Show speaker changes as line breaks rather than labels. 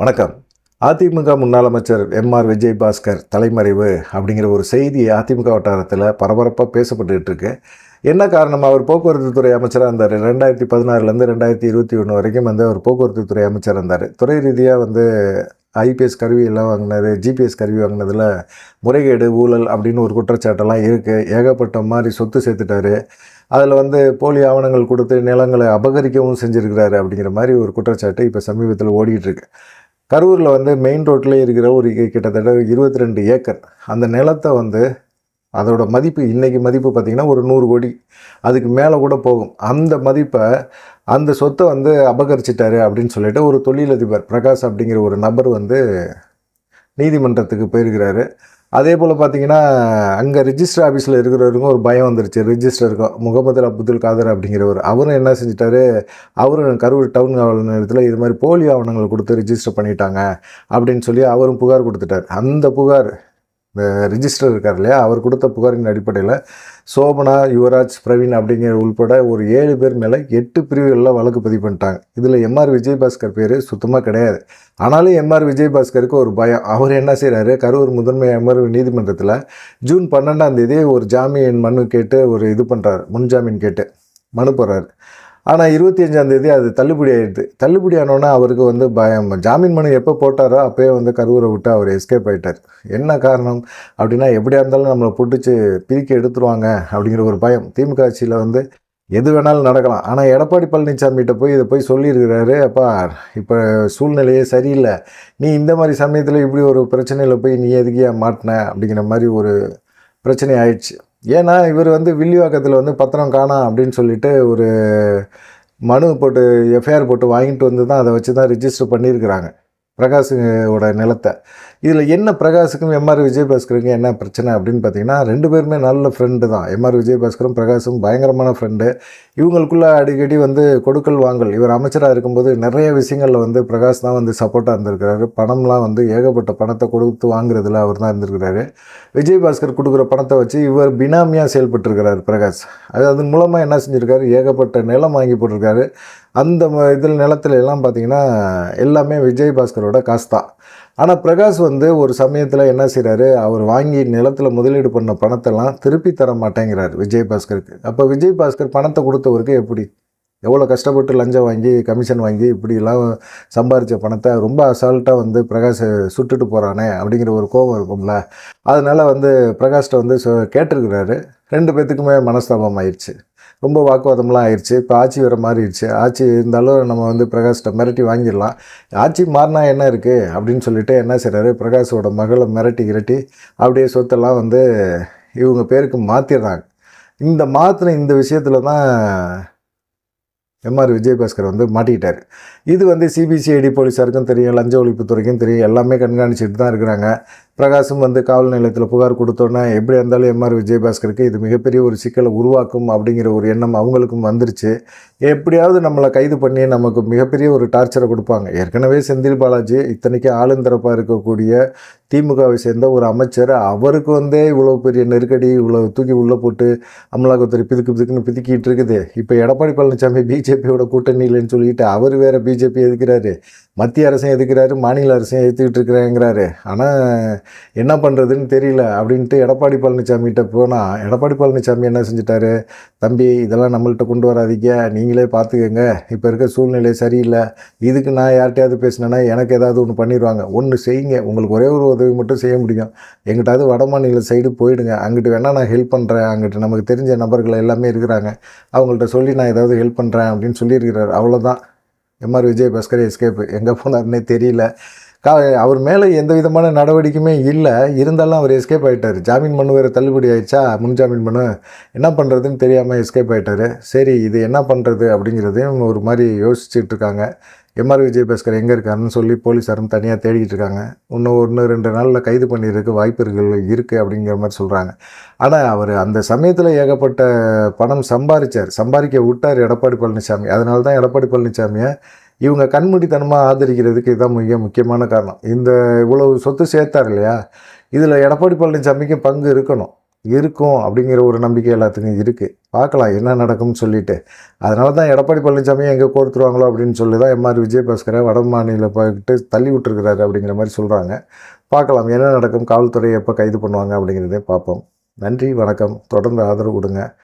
வணக்கம். அதிமுக முன்னாள் அமைச்சர் எம்ஆர் விஜய் பாஸ்கர் தலைமறைவு அப்படிங்கிற ஒரு செய்தி அதிமுக வட்டாரத்தில் பரபரப்பாக பேசப்பட்டுக்கிட்டு இருக்கு. என்ன காரணம்? அவர் போக்குவரத்து துறை அமைச்சராக இருந்தார். ரெண்டாயிரத்தி பதினாறுலேருந்து ரெண்டாயிரத்தி இருபத்தி ஒன்று வரைக்கும் வந்து அவர் போக்குவரத்து துறை அமைச்சராக இருந்தார். துறை ரீதியாக வந்து ஐபிஎஸ் கருவி எல்லாம் வாங்கினார் ஜிபிஎஸ் கருவி வாங்கினதில் முறைகேடு ஊழல் அப்படின்னு ஒரு குற்றச்சாட்டெல்லாம் இருக்குது ஏகப்பட்ட மாதிரி சொத்து சேர்த்துட்டாரு. அதில் வந்து போலி ஆவணங்கள் கொடுத்து நிலங்களை அபகரிக்கவும் செஞ்சுருக்கிறாரு அப்படிங்கிற மாதிரி ஒரு குற்றச்சாட்டு இப்போ சமீபத்தில் ஓடிட்டு இருக்கு. கரூரில் வந்து மெயின் ரோட்லேயே இருக்கிற ஒரு கிட்டத்தட்ட இருபத்தி ரெண்டு ஏக்கர். அந்த நிலத்தை வந்து அதோட மதிப்பு இன்றைக்கி மதிப்பு பார்த்திங்கன்னா ஒரு நூறு கோடி. அதுக்கு மேலே கூட போகும். அந்த மதிப்பை அந்த சொத்தை வந்து அபகரிச்சிட்டாரு அப்படின்னு சொல்லிட்டு ஒரு தொழிலதிபர் பிரகாஷ் அப்படிங்கிற ஒரு நபர் வந்து நீதிமன்றத்துக்கு போயிருக்கிறாரு. அதே போல் பார்த்தீங்கன்னா அங்கே ரிஜிஸ்டர் ஆஃபீஸில் இருக்கிறவருக்கும் ஒரு பயம் வந்துருச்சு. ரிஜிஸ்டருக்கும் முகமது அப்துல் காதர் அப்படிங்கிறவர் அவரும் என்ன செஞ்சிட்டாரு? அவரும் கரூர் டவுன் காவல் நிலையத்தில் இது மாதிரி போலி ஆவணங்கள் கொடுத்து ரிஜிஸ்டர் பண்ணிட்டாங்க. அப்படின்னு சொல்லி அவரும் புகார் கொடுத்துட்டார். அந்த புகார் இந்த ரிஜிஸ்டர் இருக்கார் இல்லையா? அவர் கொடுத்த புகாரின் அடிப்படையில் சோபனா யுவராஜ் பிரவீன் அப்படிங்கிற உள்பட ஒரு ஏழு பேர் மேலே எட்டு பிரிவுகளில் வழக்கு பதிவு பண்ணிட்டாங்க. இதில் எம்ஆர் விஜயபாஸ்கர் பேர் சுத்தமாக கிடையாது. ஆனாலும் எம்ஆர் விஜயபாஸ்கருக்கு ஒரு பயம். அவர் என்ன செய்கிறாரு கரூர் முதன்மை அமர்வு நீதிமன்றத்தில் ஜூன் பன்னெண்டாம் தேதி ஒரு ஜாமீன் மனு கேட்டு ஒரு இது பண்ணுறாரு முன்ஜாமீன் கேட்டு மனு போடுறாரு. ஆனால் இருபத்தி அஞ்சாந்தேதி அது தள்ளுபடி ஆகிடுது தள்ளுபடி ஆனோன்னா அவருக்கு வந்து பயம். ஜாமீன் மனு எப்போ போட்டாரோ அப்போயே வந்து கரூரை விட்டு அவர் எஸ்கேப் ஆயிட்டார். என்ன காரணம்? அப்படின்னா எப்படியா இருந்தாலும் நம்மளை பிடிச்சி பிரிக்க எடுத்துருவாங்க அப்படிங்கிற ஒரு பயம். திமுக ஆட்சியில் வந்து எது வேணாலும் நடக்கலாம். ஆனால் எடப்பாடி பழனிசாமிகிட்ட போய் இதை போய் சொல்லியிருக்கிறாரு. அப்பா இப்போ சூழ்நிலையே சரியில்லை. நீ இந்த மாதிரி சமயத்தில் இப்படி ஒரு பிரச்சனையில் போய் நீ எதுக்கியா மாட்டின? அப்படிங்கிற மாதிரி ஒரு பிரச்சனை ஆயிடுச்சு. ஏன்னா இவர் வந்து வில்லிவாக்கத்தில் வந்து பத்திரம் காணாம் அப்படின்னு சொல்லிட்டு ஒரு மனு போட்டு எஃப்ஐஆர் போட்டு வாங்கிட்டு வந்து தான் அதை வச்சு தான் ரிஜிஸ்டர் பண்ணியிருக்கிறாங்க. பிரகாஷோட நிலத்தை. இதில் என்ன பிரகாஷுக்கும் எம்ஆர் விஜயபாஸ்கருக்கும் என்ன பிரச்சனை அப்படின்னு பார்த்தீங்கன்னா ரெண்டு பேருமே நல்ல ஃப்ரெண்டு தான். எம்ஆர் விஜயபாஸ்கரும் பிரகாஷும் பயங்கரமான ஃப்ரெண்டு இவங்களுக்குள்ள அடிக்கடி வந்து கொடுக்கல் வாங்கல். இவர் அமைச்சராக இருக்கும்போது நிறைய விஷயங்களில் வந்து பிரகாஷ் தான் வந்து சப்போர்ட்டாக இருந்திருக்கிறாரு. பணம்லாம் வந்து ஏகப்பட்ட பணத்தை கொடுத்து வாங்குறதுல அவர் தான் இருந்திருக்கிறாரு. விஜயபாஸ்கர் கொடுக்குற பணத்தை வச்சு இவர் பினாமியாக செயல்பட்டுருக்கிறார் பிரகாஷ். அது அதன் மூலமாக என்ன செஞ்சுருக்காரு? ஏகப்பட்ட நிலம் வாங்கி போட்டிருக்காரு. அந்த ம- இதில் நிலத்துல எல்லாம் பார்த்தீங்கன்னா எல்லாமே விஜயபாஸ்கரோட காசு தான். ஆனால் பிரகாஷ் வந்து ஒரு சமயத்தில் என்ன செய்கிறாரு அவர் வாங்கி நிலத்தில் முதலீடு பண்ண பணத்தெல்லாம் திருப்பி தர மாட்டேங்கிறார் விஜய் பாஸ்கருக்கு. அப்போ விஜய் பாஸ்கர் பணத்தை கொடுத்தவருக்கு எப்படி? எவ்வளோ கஷ்டப்பட்டு லஞ்சம் வாங்கி கமிஷன் வாங்கி இப்படிலாம் சம்பாரித்த பணத்தை ரொம்ப அசால்ட்டாக வந்து பிரகாஷ் சுட்டுட்டு போகிறானே அப்படிங்கிற ஒரு கோபம் இருக்கும்ல. அதனால் வந்து பிரகாஷ்கிட்ட வந்து கேட்டிருக்கிறாரு. ரெண்டு பேர்த்துக்குமே மனஸ்தாபம் ஆயிடுச்சு. ரொம்ப வாக்குவாதம்லாம் ஆயிடுச்சு இப்போ ஆட்சி வர மாறிடுச்சு. ஆட்சி இருந்தாலும் நம்ம வந்து பிரகாஷ்கிட்ட மிரட்டி வாங்கிடலாம். ஆட்சி மாறினா என்ன இருக்குது அப்படின்னு சொல்லிட்டு என்ன செய்கிறாரு பிரகாஷோட மகளை மிரட்டி கிரட்டி அப்படியே சொத்தெல்லாம் வந்து இவங்க பேருக்கு மாற்றிடுறாங்க இந்த மாற்றின இந்த விஷயத்தில் தான் எம்ஆர் விஜயபாஸ்கர் வந்து மாட்டிக்கிட்டார். இது வந்து சிபிசிஐடி போலீஸாருக்கும் தெரியும் லஞ்ச ஒழிப்புத்துறைக்கும் தெரியும் எல்லாமே கண்காணிச்சுட்டு தான் இருக்கிறாங்க. பிரகாசும் வந்து காவல் நிலையத்தில் புகார் கொடுத்தோன்னே எப்படி இருந்தாலும் எம்ஆர் விஜயபாஸ்கருக்கு இது மிகப்பெரிய ஒரு சிக்கலை உருவாக்கும் அப்படிங்கிற ஒரு எண்ணம் அவங்களுக்கும் வந்துருச்சு. எப்படியாவது நம்மளை கைது பண்ணி நமக்கு மிகப்பெரிய ஒரு டார்ச்சரை கொடுப்பாங்க. ஏற்கனவே செந்தில் பாலாஜி இத்தனைக்கு ஆளுந்தரப்பாக இருக்கக்கூடிய திமுகவை சேர்ந்த ஒரு அமைச்சர் அவருக்கு வந்தே இவ்வளோ பெரிய நெருக்கடி இவ்வளோ தூக்கி உள்ளே போட்டு அமலாக்கத்துறை பிதுக்கு பிதுக்குன்னு பிதுக்கிட்டு இருக்குது. இப்போ எடப்பாடி பழனிசாமி பிஜேபியோட இல்லைன்னு சொல்லிட்டு அவர் வேற பிஜேபி எதுக்குறாரு? மத்திய அரசையும் எதுக்குறாரு? மாநில அரசையும் எதிர்த்துக்கிட்டு இருக்கிறேங்கிறாரு. ஆனால் என்ன பண்ணுறதுன்னு தெரியல அப்படின்ட்டு எடப்பாடி பழனிசாமிகிட்ட போனால் எடப்பாடி பழனிசாமி என்ன செஞ்சிட்டாரு? தம்பி இதெல்லாம் நம்மள்கிட்ட கொண்டு வராதீங்க. நீங்களே பார்த்துக்கங்க. இப்போ இருக்க சூழ்நிலை சரியில்லை. இதுக்கு நான் யார்கிட்டயாவது பேசினேன்னா எனக்கு ஏதாவது ஒன்று பண்ணிடுவாங்க ஒன்று செய்யுங்க. உங்களுக்கு ஒரே ஒரு உதவி மட்டும் செய்ய முடியும். எங்கிட்டாவது வட மாநில சைடு போயிடுங்க. அங்கிட்டு வேணால் நான் ஹெல்ப் பண்ணுறேன் அங்கிட்டு நமக்கு தெரிஞ்ச நபர்கள் எல்லாமே இருக்கிறாங்க. அவங்கள்ட்ட சொல்லி நான் ஏதாவது ஹெல்ப் பண்ணுறேன் அப்படின்னு சொல்லியிருக்கிறார். அவ்வளோதான் எம்ஆர் விஜயபாஸ்கர் எஸ்கேப் எங்கே போனாருன்னே தெரியல. கா அவர் மேலே எந்த விதமான நடவடிக்கையுமே இல்லை. இருந்தாலும் அவர் எஸ்கேப் ஆகிட்டார் ஜாமீன் மனு வேறு தள்ளுபடி ஆயிடுச்சா? முன்ஜாமீன் மனு என்ன பண்ணுறதுன்னு தெரியாமல் எஸ்கேப் ஆகிட்டார் சரி இது என்ன பண்ணுறது அப்படிங்கிறதையும் ஒரு மாதிரி யோசிச்சுட்டு இருக்காங்க. எம்ஆர் விஜயபாஸ்கர் எங்கே இருக்காருன்னு சொல்லி போலீஸாரும் தனியாக தேடிக்கிட்டு இருக்காங்க. இன்னும் ஒன்று ரெண்டு நாளில் கைது பண்ணியிருக்க வாய்ப்புகள் இருக்குது அப்படிங்கிற மாதிரி சொல்கிறாங்க ஆனால் அவர் அந்த சமயத்தில் ஏகப்பட்ட பணம் சம்பாதிச்சார் சம்பாதிக்க விட்டார் எடப்பாடி பழனிசாமி. அதனால தான் எடப்பாடி பழனிசாமியை இவங்க கண்மூடித்தனமாக ஆதரிக்கிறதுக்கு இதுதான் மிக முக்கியமான காரணம். இந்த இவ்வளவு சொத்து சேர்த்தார் இல்லையா? இதில் எடப்பாடி பழனிசாமிக்கு பங்கு இருக்கணும். இருக்கும் அப்படிங்கிற ஒரு நம்பிக்கை எல்லாத்துக்கும் இருக்குது பார்க்கலாம் என்ன நடக்கும்னு சொல்லிட்டு. அதனால தான் எடப்பாடி பழனிசாமி எங்கே கோர்த்துருவாங்களோ அப்படின்னு சொல்லி தான் எம்ஆர் விஜயபாஸ்கரை வட மாநில போய்கிட்டு தள்ளி விட்டுருக்கிறாரு அப்படிங்கிற மாதிரி சொல்கிறாங்க பார்க்கலாம் என்ன நடக்கும் காவல்துறை எப்போ கைது பண்ணுவாங்க அப்படிங்கிறதே பார்ப்போம். நன்றி வணக்கம். தொடர்ந்து ஆதரவு கொடுங்க.